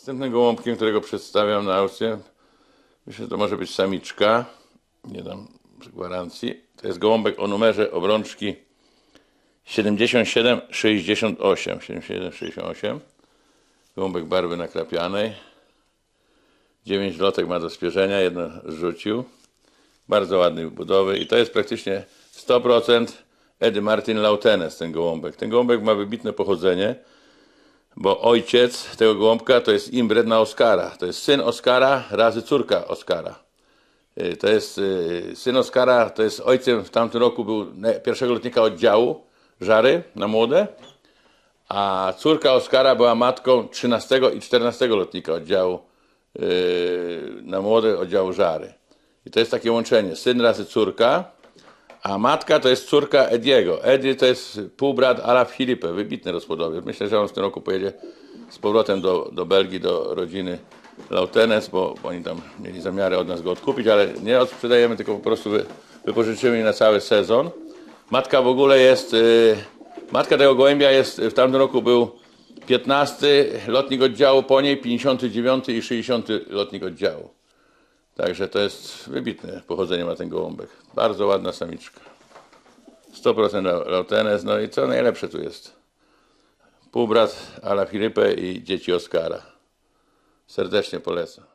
Następnym gołąbkiem, którego przedstawiam na aukcję, myślę, że to może być samiczka. Nie dam gwarancji. To jest gołąbek o numerze obrączki 7768. 7768. Gołąbek barwy nakrapianej. 9 lotek ma do spierzenia, jedno rzucił. Bardzo ładnej budowy i to jest praktycznie 100% Edy Martin Lautenes, ten gołąbek. Ten gołąbek ma wybitne pochodzenie, bo ojciec tego gołąbka to jest imbred na Oscara. To jest syn Oscara razy córka Oscara. Y, To jest y, syn Oscara, to jest ojcem w tamtym roku był pierwszego lotnika oddziału Żary na młode, a córka Oskara była matką 13 i 14 lotnika oddziału yy, na młode oddziału Żary. I to jest takie łączenie, syn razy córka, a matka to jest córka Ediego. Eddie to jest półbrat Ala Filipe, wybitny rozpłodowiec. Myślę, że on w tym roku pojedzie z powrotem do, do Belgii, do rodziny Lautenes, bo, bo oni tam mieli zamiary od nas go odkupić, ale nie odsprzedajemy, tylko po prostu wy, wypożyczymy na cały sezon. Matka w ogóle jest, y, matka tego gołębia jest, w tamtym roku był 15 lotnik oddziału, po niej 59 i 60 lotnik oddziału. Także to jest wybitne pochodzenie ma ten gołąbek. Bardzo ładna samiczka. 100% Lautenes, no i co najlepsze tu jest. Półbrat Ala Filipe i dzieci Oskara. Serdecznie polecam.